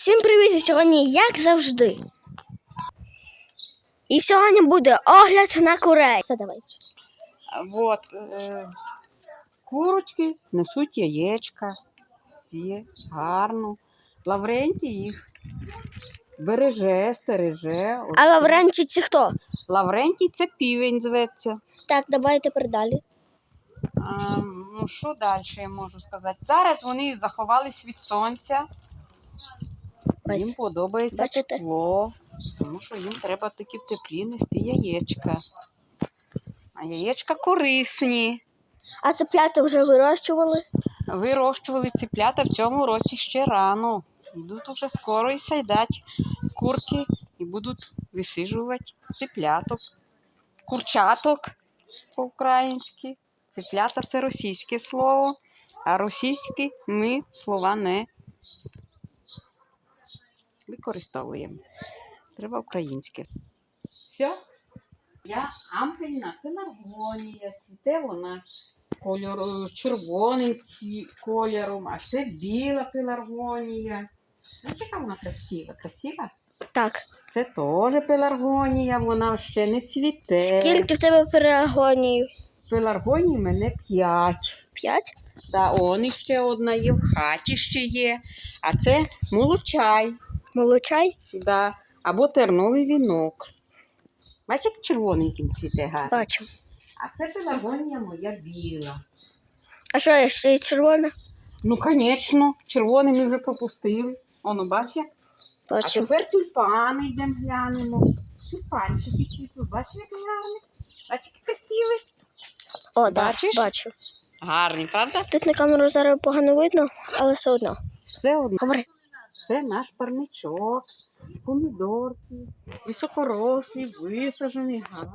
Всім привіт! Сьогодні, як завжди. І сьогодні буде огляд на курей. Все, давай. Вот, е, курочки несуть яєчка, всі гарно. Лаврентій їх береже, стереже. От А Лавренчі це хто? Лаврентій це півень зветься. Так, давай тепер далі. А, ну, що далі я можу сказати? Зараз вони заховались від сонця. Їм подобається Бачите? тепло, тому що їм треба таки в теплі нести яєчка. А яєчка корисні. А цеплята вже вирощували. Вирощували ціплята в цьому році ще рано. Йдуть уже скоро і сідати курки і будуть висиджувати ціпляток, курчаток по-українськи. Ціплята це російське слово, а російські ми слова не використовуємо. Треба українське. Все. Я ампельна пеларгонія, цвіте вона кольору червоним кольором, а це біла пеларгонія. Знаєте, яка вона красива? Красива? Так. Це теж пеларгонія, вона ще не цвіте. Скільки в тебе перегонів? Пеларгоній в мене п'ять. П'ять? Та он ще одна є, в хаті ще є. А це молочай. Молочай? Да. Або терновий вінок. Бачиш, як червоненьким цвіте гарно. Бачу. А це пеларгонія моя біла. А що є ще є червона? Ну, звісно, червоний ми вже пропустили. Оно, бачиш? А Бачу. тепер тюльпани йдемо глянемо. Тюльпанчики цвітуть. Бачиш, як гарний? Бачиш, як красивий? О, да, Бачиш? бачу. Гарний, правда? Тут на камеру зараз погано видно, але все одно. Все одно. Говори. Це наш парничок, помідорки, високорослі, висаджені, гарні.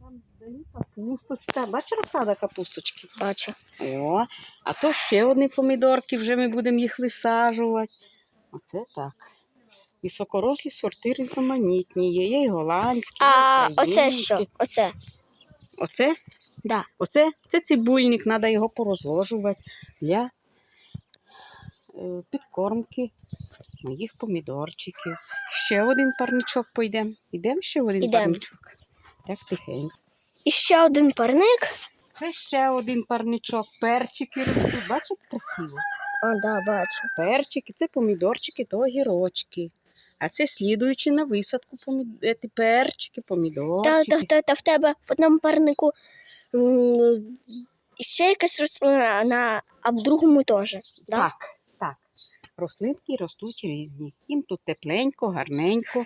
Там вдалі капусточка. Бачиш розсада капусточки? Бачу. О, а то ще одні помідорки, вже ми будемо їх висаджувати. Оце так. Високорослі сорти різноманітні. Є, є і голландські, А і оце що? Оце. Оце? Да. Оце це цибульник, треба його порозложувати для підкормки моїх помідорчиків. Ще один парничок пойдемо. Йдемо ще один Ідем. парничок. Так тихенько. І ще один парник. Це ще один парничок. Перчики ростуть. Бачите, красиво. О, да, бачу. Перчики, це помідорчики, то огірочки. А це слідуючи на висадку помід... е, перчики, Та, помідорчики. та, та, та в тебе в одному парнику м, ще якась рослина, на, а в другому теж. Да? Так, так. Рослинки ростуть різні. Їм тут тепленько, гарненько,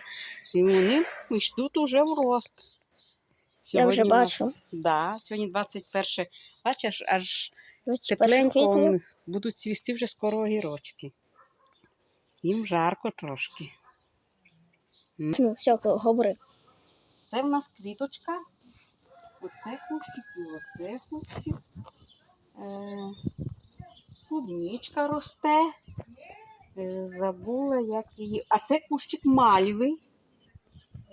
і вони йдуть уже в рост. Я вже у нас- бачу. Да, сьогодні 21. Бачиш, аж тепленько будуть цвісти вже скоро огірочки. Їм жарко трошки. Ну, все, говори. Це в нас квіточка. Оце кущик і оце кущик. Е, клубничка росте. Е, забула, як її. А це кущик мальви.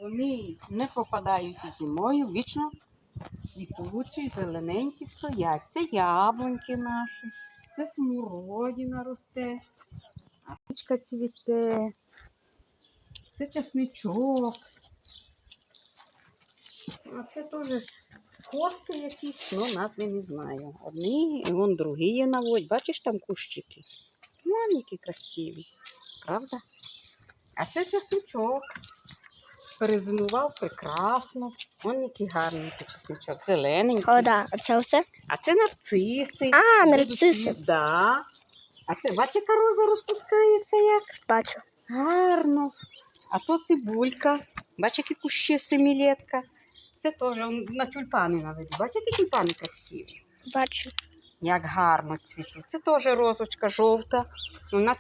Вони не пропадають зимою, вічно квітучі, зелененькі стоять. Це яблуньки наші, це смородина росте, апічка цвіте, це часничок. А це теж хости якісь, ну назви не знаю. Одні, і вон другі є наводь. Бачиш там кущики? Вон які красиві, правда? А це часничок. Перезимував прекрасно. Вон який гарний цей часничок, зелененький. О, да. А це все? А це нарциси. А, нарциси. Да. А це, бачиш, яка роза розпускається як? Бачу. Гарно. А то цибулька. Бачиш, які кущі семилетка. Це теж на тюльпани навіть. Бачиш, які тюльпани красиві. Бачу. Як гарно цвітуть. Це теж розочка жовта. Вона